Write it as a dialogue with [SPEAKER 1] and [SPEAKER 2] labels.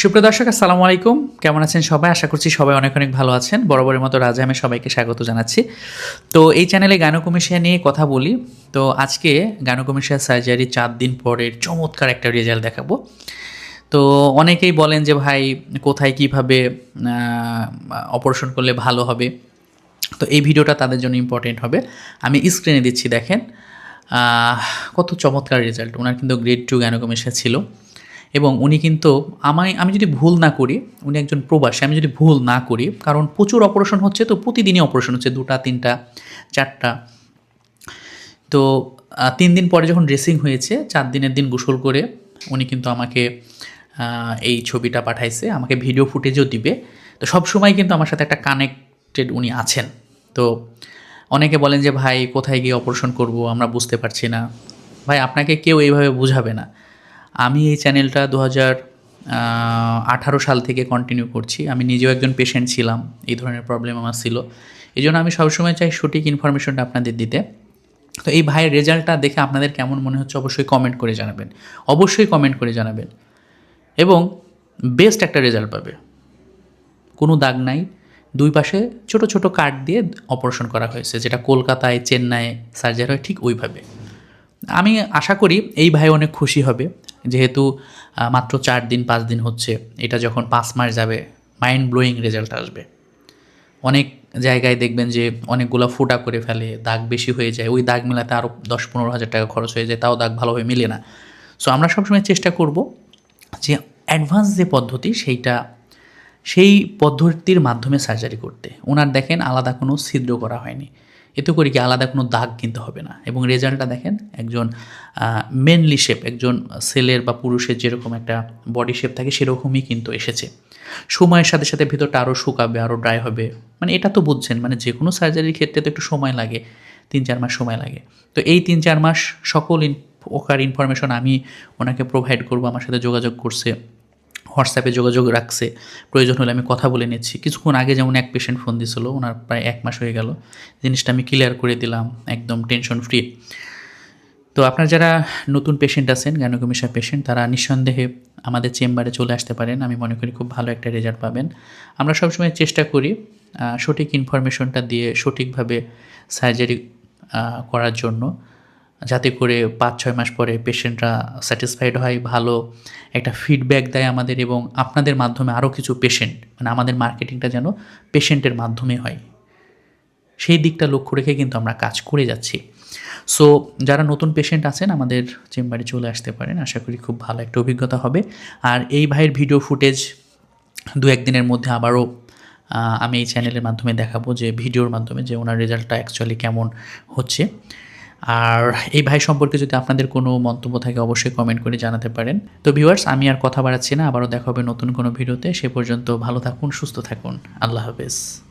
[SPEAKER 1] সুপ্রিয় দর্শক, আসসালামু আলাইকুম। কেমন আছেন সবাই? আশা করছি সবাই অনেক অনেক ভালো আছেন। বরাবরের মতো রাজা আমি সবাইকে স্বাগত জানাচ্ছি। তো এই চ্যানেলে গানকমিশিয়া নিয়ে কথা বলি। তো আজকে গানকমিশিয়া সার্জারি চার দিন পরের চমৎকার একটা রেজাল্ট দেখাবো। তো অনেকেই বলেন যে, ভাই, কোথায় কীভাবে অপারেশন করলে ভালো হবে? তো এই ভিডিওটা তাদের জন্য ইম্পর্টেন্ট হবে। আমি স্ক্রিনে দিচ্ছি, দেখেন। কত চমৎকার রেজাল্ট ওনার কিন্তু গ্রেড টু গ্যানোকমিশা ছিল। এবং উনি কিন্তু আমায়, আমি যদি ভুল না করি, উনি একজন প্রবাসী, আমি যদি ভুল না করি, কারণ প্রচুর অপারেশন হচ্ছে তো, প্রতিদিনই অপারেশন হচ্ছে, দুটা, তিনটা, চারটা। তো তিন দিন পরে যখন ড্রেসিং হয়েছে, চার দিনের দিন গোসল করে উনি কিন্তু আমাকে এই ছবিটা পাঠাইছে, আমাকে ভিডিও ফুটেজও দিবে। তো সব সময় কিন্তু আমার সাথে একটা কানেক্টেড উনি আছেন। তো অনেকে বলেন যে, ভাই, কোথায় গিয়ে অপারেশন করব? আমরা বুঝতে পারছি না। ভাই, আপনাকে কেউ এইভাবে বুঝাবে না। আমি এই চ্যানেলটা দু হাজার আঠারো সাল থেকে কন্টিনিউ করছি। আমি নিজেও একজন পেশেন্ট ছিলাম, এই ধরনের প্রবলেম আমার ছিল। এই জন্য আমি সবসময় চাই সঠিক ইনফরমেশনটা আপনাদের দিতে। তো এই ভাইয়ের রেজাল্টটা দেখে আপনাদের কেমন মনে হচ্ছে অবশ্যই কমেন্ট করে জানাবেন। অবশ্যই কমেন্ট করে জানাবেন। এবং বেস্ট একটা রেজাল্ট পাবে। কোনো দাগ নাই। দুই পাশে ছোট ছোট কাট দিয়ে অপারেশন করা হয়েছে, যেটা কলকাতায়, চেন্নাইয়ে সার্জারি হয় ঠিক ওইভাবে। আমি আশা করি এই ভাই অনেক খুশি হবে। যেহেতু মাত্র চার দিন, পাঁচ দিন হচ্ছে, এটা যখন পাঁচ মাস যাবে মাইন্ড ব্লোয়িং রেজাল্ট আসবে। অনেক জায়গায় দেখবেন যে অনেকগুলো ফোঁটা করে ফেলে, দাগ বেশি হয়ে যায়, ওই দাগ মেলাতে আরও দশ পনেরো হাজার টাকা খরচ হয়ে যায়, তাও দাগ ভালোভাবে মিলে না। সো আমরা সবসময় চেষ্টা করব যে অ্যাডভান্স যে পদ্ধতি, সেইটা, সেই পদ্ধতির মাধ্যমে সার্জারি করতে। ওনার দেখেন আলাদা কোনো ছিদ্র করা হয়নি। এতে করে কি আলাদা কোনো দাগ কিনতে হবে না। এবং রেজাল্টটা দেখেন একজন মেনলি শেপ একজন ছেলের বা পুরুষের যেরকম একটা বডি শেপ থাকে সেরকমই কিন্তু এসেছে। সময়ের সাথে সাথে ভিতরটা আরও শুকাবে আরও ড্রাই হবে। মানে এটা তো বুঝছেন মানে যে কোনো সার্জারির ক্ষেত্রে তো একটু সময় লাগে, তিন চার মাস সময় লাগে। তো এই তিন চার মাস সকল ওকার ইনফরমেশন আমি ওনাকে প্রোভাইড করব, আমার সাথে যোগাযোগ করছে। হোয়াটসঅ্যাপে যোগাযোগ রাখছে। প্রয়োজন হলে আমি কথা বলে নিচ্ছি। কিছুক্ষণ আগে যেমন এক পেশেন্ট ফোন দিছিল, ওনার প্রায় এক মাস হয়ে গেল। জিনিসটা আমি ক্লিয়ার করে দিলাম, একদম টেনশন ফ্রি তো আপনার যারা নতুন পেশেন্ট আছেন গ্যানোকমিশা পেশেন্ট তারা নিঃসন্দেহে আমাদের চেম্বারে চলে আসতে পারেন। আমি মনে করি খুব ভালো একটা রেজাল্ট পাবেন। আমরা সবসময় চেষ্টা করি সঠিক ইনফরমেশনটা দিয়ে সঠিকভাবে সার্জারি করার জন্য। যাতে করে পাঁচ, ছয় মাস পরে পেশেন্টরা স্যাটিসফাইড হয়, ভালো একটা ফিডব্যাক দেয় আমাদের এবং আপনাদের মাধ্যমে আরও কিছু পেশেন্ট মানে আমাদের মার্কেটিংটা যেন পেশেন্টের মাধ্যমে হয়। সেই দিকটা লক্ষ্য রেখে কিন্তু আমরা কাজ করে যাচ্ছি। সো যারা নতুন পেশেন্ট আছেন, আমাদের চেম্বারে চলে আসতে পারেন, আশা করি খুব ভালো একটা অভিজ্ঞতা হবে। আর এই ভাইয়ের ভিডিও ফুটেজ দু একদিনের মধ্যে আবারও আমি এই চ্যানেলের মাধ্যমে দেখাবো যে ভিডিওর মাধ্যমে যে ওনার রেজাল্টটা অ্যাকচুয়ালি কেমন হচ্ছে। আর এই ভাই সম্পর্কে যদি আপনাদের কোনো মন্তব্য থাকে, অবশ্যই কমেন্ট করে জানাতে পারেন। তো ভিউয়ার্স আমি আর কথা বাড়াচ্ছি না। আবারও দেখা হবে নতুন কোনো ভিডিওতে। সে পর্যন্ত ভালো থাকুন, সুস্থ থাকুন। আল্লাহ হাফেজ।